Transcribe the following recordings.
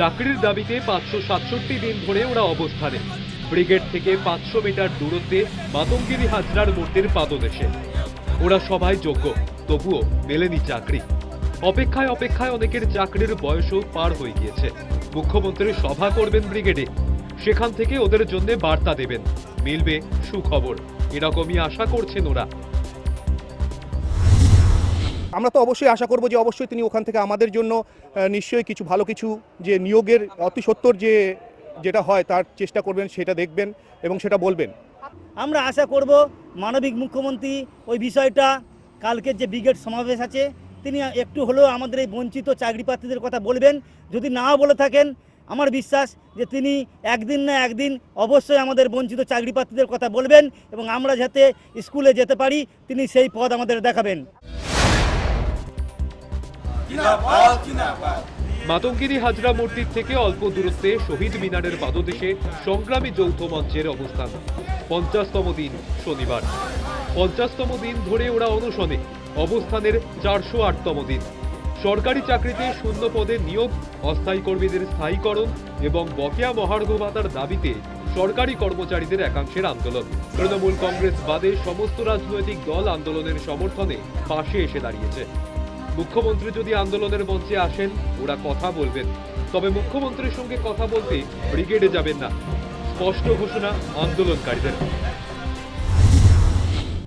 চাকরির দাবিতে পাঁচশো সাতষট্টি দিন ধরে ওরা অবস্থানে। ব্রিগেড থেকে পাঁচশো মিটার দূরত্বে মাতঙ্গিরি হাজরার মূর্তির পাদদেশে। ওরা সবাই যোগ্য, তবুও মেলেনি চাকরি। অপেক্ষায় অপেক্ষায় অনেকের চাকরির বয়সও পার হয়ে গিয়েছে। মুখ্যমন্ত্রী সভা করবেন ব্রিগেডে। সেখান থেকে ওদের জন্য বার্তা দেবেন। মিলবে সুখবর। এরকমই আশা করছেন ওরা। আমরা তো অবশ্যই আশা করব যে অবশ্যই তিনি ওখান থেকে আমাদের জন্য নিশ্চয়ই কিছু ভালো কিছু যে নিয়োগের অতি সত্তর যে যেটা হয় তার চেষ্টা করবেন, সেটা দেখবেন এবং সেটা বলবেন। আমরা আশা করব মানবিক মুখ্যমন্ত্রী ওই বিষয়টা, কালকের যে ব্রিগেড সমাবেশ আছে, তিনি একটু হলেও আমাদের এই বঞ্চিত চাকরি প্রার্থীদের কথা বলবেন। যদি নাও বলে থাকেন, আমার বিশ্বাস যে তিনি একদিন না একদিন অবশ্যই আমাদের বঞ্চিত চাকরি প্রার্থীদের কথা বলবেন এবং আমরা যাতে স্কুলে যেতে পারি, তিনি সেই পদ আমাদের দেখাবেন। মাতঙ্গিরি হাজরা মূর্তির থেকে অল্প দূরত্বে শহীদ মিনারের পাদদেশে সংগ্রামী যৌথ মঞ্চের অবস্থান। পঞ্চাশতম দিন শনিবার। পঞ্চাশতম দিন ধরে ওরা অনশনে। অবস্থানের চারশো আটতম দিন। সরকারি চাকরিতে শূন্য পদে নিয়োগ, অস্থায়ী কর্মীদের স্থায়ীকরণ এবং বকেয়া মহার্ঘ ভাতার দাবিতে সরকারি কর্মচারীদের একাংশের আন্দোলন। তৃণমূল কংগ্রেস বাদে সমস্ত রাজনৈতিক দল আন্দোলনের সমর্থনে পাশে এসে দাঁড়িয়েছে। মুখ্যমন্ত্রী যদি আন্দোলনের মঞ্চে আসেন, ওরা কথা বলবেন। তবে মুখ্যমন্ত্রীর সঙ্গে কথা বলতে ব্রিগেডে যাবেন না। স্পষ্ট ঘোষণা, আন্দোলনকারীদের।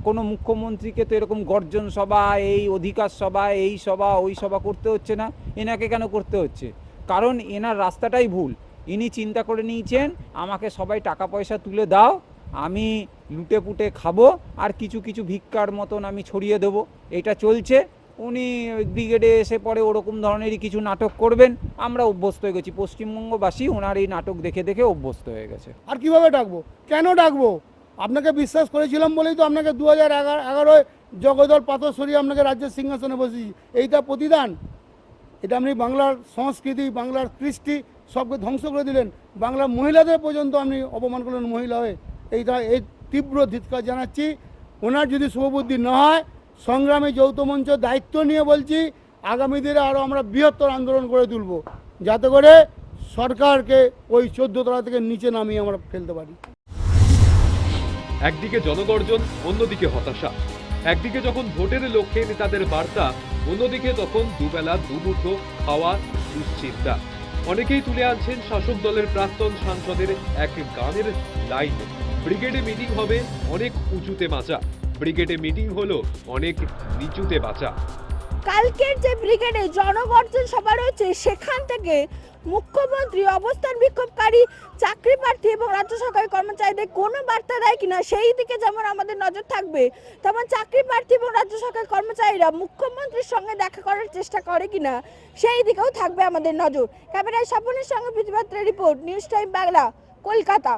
কোনো মুখ্যমন্ত্রীকে তো এরকম গর্জন সভা, এই অধিকার সভা, এই সভা, ওই সভা করতে হচ্ছে না। এনাকে কেন করতে হচ্ছে? কারণ এনার রাস্তাটাই ভুল। ইনি চিন্তা করে নিয়েছেন, আমাকে সবাই টাকা পয়সা তুলে দাও, আমি লুটে পুটে খাব, আর কিছু কিছু ভিক্ষার মতন আমি ছড়িয়ে দেবো। এটা চলছে। উনি ব্রিগেডে এসে পরে ওরকম ধরনেরই কিছু নাটক করবেন। আমরা অভ্যস্ত হয়ে গেছি। পশ্চিমবঙ্গবাসী ওনার এই নাটক দেখে দেখে অভ্যস্ত হয়ে গেছে। আর কীভাবে ডাকবো? কেন ডাকবো? আপনাকে বিশ্বাস করেছিলাম বলেই তো আপনাকে দু হাজার এগারো, এগারোয় জগদল পাথর সরিয়ে আপনাকে রাজ্যের সিংহাসনে বসেছি। এইটা প্রতিদান। এটা আপনি বাংলার সংস্কৃতি, বাংলার কৃষ্টি সবকে ধ্বংস করে দিলেন। বাংলার মহিলাদের পর্যন্ত আপনি অপমান করলেন মহিলা হয়ে। এইটা, এই তীব্র ধিৎকার জানাচ্ছি। ওনার যদি শুভবুদ্ধি না হয় সংগ্রামে যৌথ মঞ্চ দায়িত্ব নিয়ে বলছি, আগামী দিনে আরও আমরা বৃহত্তর আন্দোলন করে তুলব, যাতে করে সরকারকে ওই চোদ্দ তলা থেকে নিচে নামিয়ে আমরা ফেলতে পারি। একদিকে জনগর্জন, অন্যদিকে হতাশা। একদিকে যখন ভোটের লক্ষ্যে নেতাদের বার্তা, অন্যদিকে তখন দুবেলা, দুমুঠো খাওয়া, দুশ্চিন্তা। অনেকেই তুলে আনছেন শাসক দলের প্রাক্তন সাংসদের এক গানের লাইন। ব্রিগেডে মিটিং হবে, অনেক উঁচুতে বাঁচা ব্রিগেডে মিটিং হলো অনেক নিচুতে বাঁচা। কালকের যে ব্রিগেডে জনগর্জন সভা রয়েছে, সেখান থেকে মুখ্যমন্ত্রী, অবস্থান বিক্ষোভকারী, চাকরি প্রার্থী এবং রাজ্য সরকারি কর্মচারীদের কোনো বার্তা দেয় কিনা, সেই দিকে যেমন আমাদের নজর থাকবে, তেমন চাকরি প্রার্থী এবং রাজ্য সরকারি কর্মচারীরা মুখ্যমন্ত্রীর সঙ্গে দেখা করার চেষ্টা করে কিনা, সেই দিকেও থাকবে আমাদের নজর। ক্যামেরায় স্বপনের সঙ্গে পৃথিবীর report, news time Bangla, Kolkata.